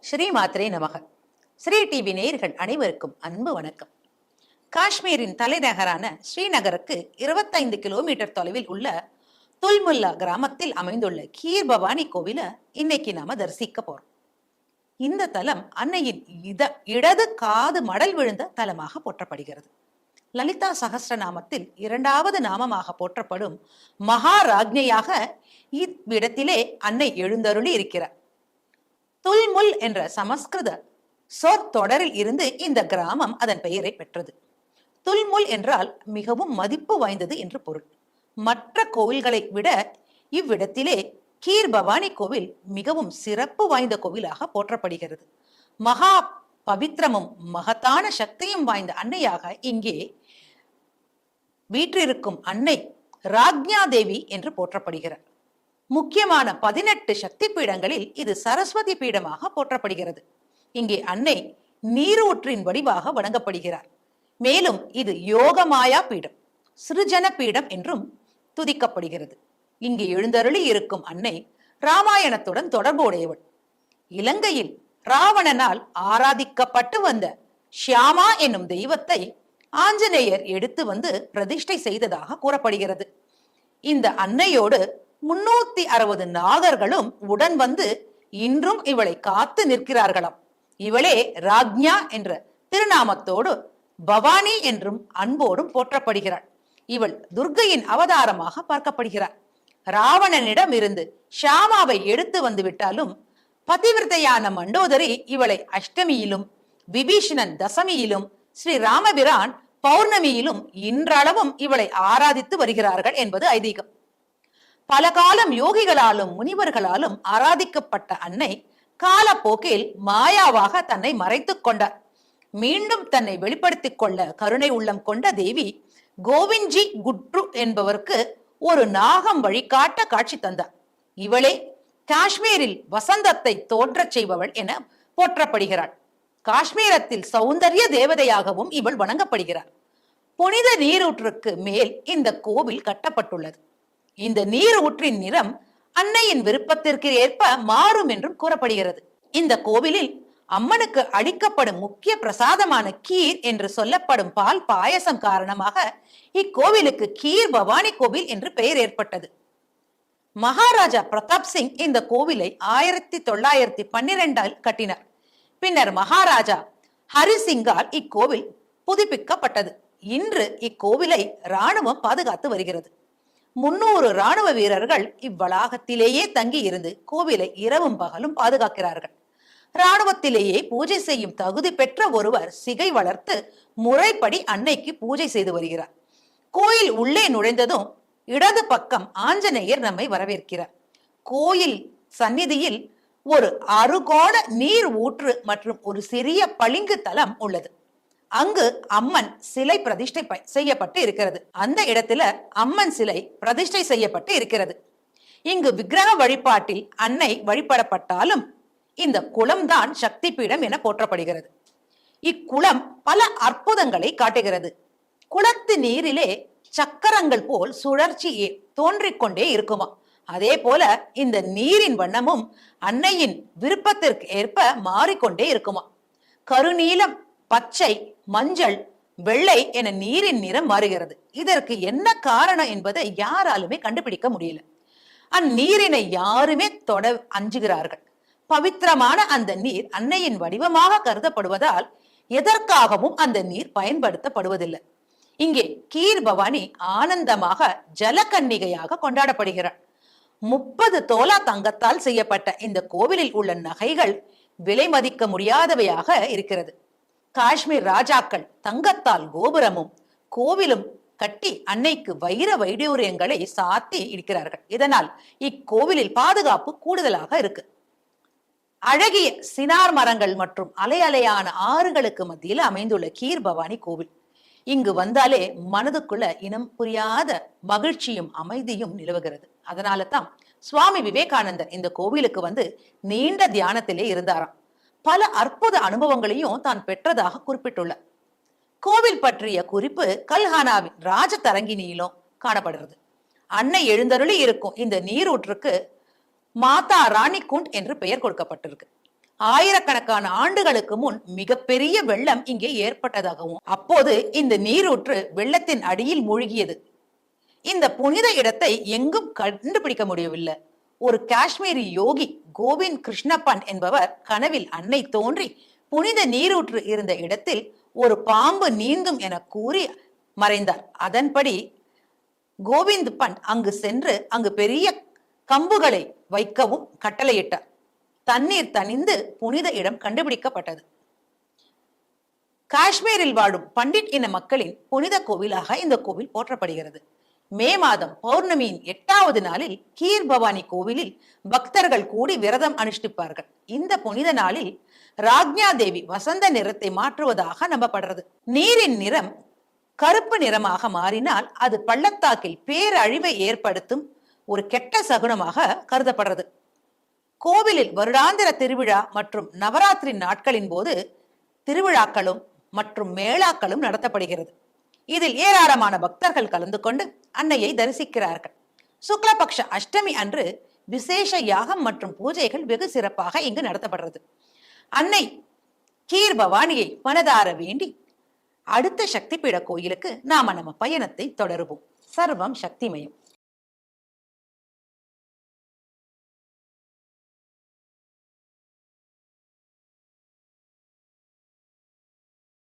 ஸ்ரீ மாத்திரை நமக. ஸ்ரீ டிவி நேயர்கள் அனைவருக்கும் அன்பு வணக்கம். காஷ்மீரின் தலைநகரான ஸ்ரீநகருக்கு இருபத்தைந்து கிலோமீட்டர் தொலைவில் உள்ள துல்முல்லா கிராமத்தில் அமைந்துள்ள கீர் பவானி கோவில இன்னைக்கு நாம தரிசிக்க போறோம். இந்த தலம் அன்னையின் இத இடது காது மடல் விழுந்த தலமாக போற்றப்படுகிறது. லலிதா சகசிரநாமத்தில் இரண்டாவது நாமமாக போற்றப்படும் மகாராஜ்ஞையாக இவ்விடத்திலே அன்னை எழுந்தருளி இருக்கிறார். துல்முல் என்ற சமஸ்கிருத சொற்றொடரில் இருந்து இந்த கிராமம் அதன் பெயரை பெற்றது. துல்முல் என்றால் மிகவும் மதிப்பு வாய்ந்தது என்று பொருள். மற்ற கோவில்களை விட இவ்விடத்திலே கீர் பவானி கோவில் மிகவும் சிறப்பு வாய்ந்த கோவிலாக போற்றப்படுகிறது. மகா பவித்திரமும் மகத்தான சக்தியும் வாய்ந்த அன்னையாக இங்கே வீற்றிருக்கும் அன்னை ராக்ஞா தேவி என்று போற்றப்படுகிறார். முக்கியமான பதினெட்டு சக்தி பீடங்களில் இது சரஸ்வதி பீடமாக போற்றப்படுகிறது. இங்கே அன்னை நீரூற்றின் வடிவாக வணங்கப்படுகிறார். மேலும் இது யோகமாயா பீடம் சிறுஜன பீடம் என்றும் துதிக்கப்படுகிறது. இங்கு எழுந்தருளி இருக்கும் அன்னை ராமாயணத்துடன் தொடர்பு உடையவள் இலங்கையில் ராவணனால் ஆராதிக்கப்பட்டு வந்த ஷியாமா என்னும் தெய்வத்தை ஆஞ்சநேயர் எடுத்து வந்து பிரதிஷ்டை செய்ததாக கூறப்படுகிறது. இந்த அன்னையோடு முன்னூத்தி அறுபது நாகர்களும் உடன் வந்து இன்றும் இவளை காத்து நிற்கிறார்களாம். இவளே ராக்ஞா என்ற திருநாமத்தோடு பவானி என்றும் அன்போடும் போற்றப்படுகிறாள். இவள் துர்கையின் அவதாரமாக பார்க்கப்படுகிறார் ராவணனிடம் இருந்து ஷாமாவை எடுத்து வந்து விட்டாலும் பதிவிரதையான மண்டோதரி இவளை அஷ்டமியிலும் விபீஷணன் தசமியிலும் ஸ்ரீ ராமபிரான் பௌர்ணமியிலும் இன்றளவும் இவளை ஆராதித்து வருகிறார்கள் என்பது ஐதீகம். பல காலம் யோகிகளாலும் முனிவர்களாலும் ஆராதிக்கப்பட்ட அன்னை காலப்போக்கில் மாயாவாக தன்னை மறைத்துக் கொண்டார். மீண்டும் தன்னை வெளிப்படுத்திக் கொள்ள கருணை உள்ளம் கொண்ட தேவி கோவிந்த்ஜி குட்ரு என்பவருக்கு ஒரு நாகம் வழிகாட்ட காட்சி தந்தார். இவளே காஷ்மீரில் வசந்தத்தை தோற்றச் செய்பவள் என போற்றப்படுகிறாள். காஷ்மீரத்தில் சௌந்தரிய தேவதையாகவும் இவள் வணங்கப்படுகிறார். புனித நீரூற்றுக்கு மேல் இந்த கோவில் கட்டப்பட்டுள்ளது. இந்த நீரூற்றின் நிறம் அன்னையின் விருப்பத்திற்கு ஏற்ப மாறும் என்றும் கூறப்படுகிறது. இந்த கோவிலில் அம்மனுக்கு அளிக்கப்படும் முக்கிய பிரசாதமான கீர் என்று சொல்லப்படும் பால் பாயசம் காரணமாக இக்கோவிலுக்கு கீர் பவானி கோவில் என்று பெயர் ஏற்பட்டது. மகாராஜா பிரதாப் சிங் இந்த கோவிலை ஆயிரத்தி தொள்ளாயிரத்தி பன்னிரெண்டால் கட்டினார். பின்னர் மகாராஜா ஹரிசிங்கால் இக்கோவில் புதுப்பிக்கப்பட்டது. இன்று இக்கோவிலை ராணுவம் பாதுகாத்து வருகிறது. முன்னூறு ராணுவ வீரர்கள் இவ்வளாகத்திலேயே தங்கி இருந்து கோவிலை இரவும் பகலும் பாதுகாக்கிறார்கள். ராணுவத்திலேயே பூஜை செய்யும் தகுதி பெற்ற ஒருவர் சிகை வளர்த்து முறைப்படி அன்னைக்கு பூஜை செய்து வருகிறார். கோயில் உள்ளே நுழைந்ததும் இடது பக்கம் ஆஞ்சநேயர் நம்மை வரவேற்கிறார். கோயில் சந்நிதியில் ஒரு அறுகோண நீர் ஊற்று மற்றும் ஒரு சிறிய பளிங்கு தலம் உள்ளது. அங்கு அம்மன் சிலை பிரதிஷ்டை ப- செய்யப்பட்டு இருக்கிறது. அந்த இடத்துல அம்மன் சிலை பிரதிஷ்டை செய்யப்பட்டு இருக்கிறது. இங்கு விக்கிரக வழிபாட்டில் அன்னை வழிபடப்பட்டாலும் இந்த குளம்தான் சக்தி பீடம் என போற்றப்படுகிறது. இக்குளம் பல அற்புதங்களை காட்டுகிறது. குளத்து நீரிலே சக்கரங்கள் போல் சுழற்சி தோன்றிக்கொண்டே இருக்குமா? அதே போல இந்த நீரின் வண்ணமும் அன்னையின் விருப்பத்திற்கு ஏற்ப மாறிக்கொண்டே இருக்குமா? கருநீலம் பச்சை மஞ்சள் வெள்ளை என நீரின் நிறம் மாறுகிறது. இதற்கு என்ன காரணம் என்பதை யாராலுமே கண்டுபிடிக்க முடியல. அந்நீரினை யாருமே தொட அஞ்சுகிறார்கள். பவித்திரமான அந்த நீர் அன்னையின் வடிவமாக கருதப்படுவதால் எதற்காகவும் அந்த நீர் பயன்படுத்தப்படுவதில்லை. இங்கே கீர் பவானி ஆனந்தமாக ஜலகன்னிகையாக கொண்டாடப்படுகிறார். முப்பது தோலா தங்கத்தால் செய்யப்பட்ட இந்த கோவிலில் உள்ள நகைகள் விலை மதிக்க முடியாதவையாக இருக்கிறது. காஷ்மீர் ராஜாக்கள் தங்கத்தால் கோபுரமும் கோவிலும் கட்டி அன்னைக்கு வைர வைடூரியங்களை சாத்தி இருக்கிறார்கள். இதனால் இக்கோவிலில் பாதுகாப்பு கூடுதலாக இருக்கு. அழகிய சினார் மரங்கள் மற்றும் அலை அலையான ஆறுகளுக்கு மத்தியில் அமைந்துள்ள கீர் பவானி கோவில். இங்கு வந்தாலே மனதுக்குள்ள இனம் புரியாத மகிழ்ச்சியும் அமைதியும் நிலவுகிறது. அதனால தான் சுவாமி விவேகானந்தர் இந்த கோவிலுக்கு வந்து நீண்ட தியானத்திலே இருந்தாராம். பல அற்புத அனுபவங்களையும் தான் பெற்றதாக குறிப்பிட்டுள்ளார். கோவில் பற்றிய குறிப்பு கல்ஹானாவின் ராஜதரங்கினியிலும் காணப்படுகிறது. அன்னை எழுந்தருளி இருக்கும் இந்த நீரூற்றுக்கு மாதா ராணி குண்ட் என்று பெயர் கொடுக்கப்பட்டிருக்கு. ஆயிரக்கணக்கான ஆண்டுகளுக்கு முன் மிகப்பெரிய வெள்ளம் இங்கே ஏற்பட்டதாகவும் அப்போது இந்த நீரூற்று வெள்ளத்தின் அடியில் மூழ்கியது. இந்த புனித இடத்தை எங்கும் கண்டுபிடிக்க முடியவில்லை. ஒரு காஷ்மீரி யோகி கோவிந்த் கிருஷ்ணப்பன் என்பவர் கனவில் அன்னை தோன்றி புனித நீரூற்று இருந்த இடத்தில் ஒரு பாம்பு நீந்தும் என கூறி மறைந்தார். அதன்படி கோவிந்த் பண்ட் அங்கு சென்று அங்கு பெரிய கம்புகளை வைக்கவும் கட்டளையிட்டார். தண்ணீர் தணிந்து புனித இடம் கண்டுபிடிக்கப்பட்டது. காஷ்மீரில் வாழும் பண்டிட் இன மக்களின் புனித கோவிலாக இந்த கோவில் போற்றப்படுகிறது. மே மாதம் பௌர்ணமியின் எட்டாவது நாளில் கீர் பவானி கோவிலில் பக்தர்கள் கூடி விரதம் அனுஷ்டிப்பார்கள். இந்த புனித நாளில் ராஜ்யா தேவி வசந்த நிறத்தை மாற்றுவதாக நம்பப்படுறது. நீரின் நிறம் கருப்பு நிறமாக மாறினால் அது பள்ளத்தாக்கில் பேரழிவை ஏற்படுத்தும் ஒரு கெட்ட சகுனமாக கருதப்படுறது. கோவிலில் வருடாந்திர திருவிழா மற்றும் நவராத்திரி நாட்களின் போது திருவிழாக்களும் மற்றும் மேளாக்களும் நடத்தப்படுகிறது. இதில் ஏராளமான பக்தர்கள் கலந்து கொண்டு அன்னையை தரிசிக்கிறார்கள். சுக்லபக்ஷ அஷ்டமி அன்று விசேஷ யாகம் மற்றும் பூஜைகள் வெகு சிறப்பாக இங்கு நடத்தப்படுறது. அன்னை கீர் பவானியை மனதார வேண்டி அடுத்த சக்தி பீட கோயிலுக்கு நாம நம்ம பயணத்தை தொடருவோம். சர்வம் சக்திமயம்.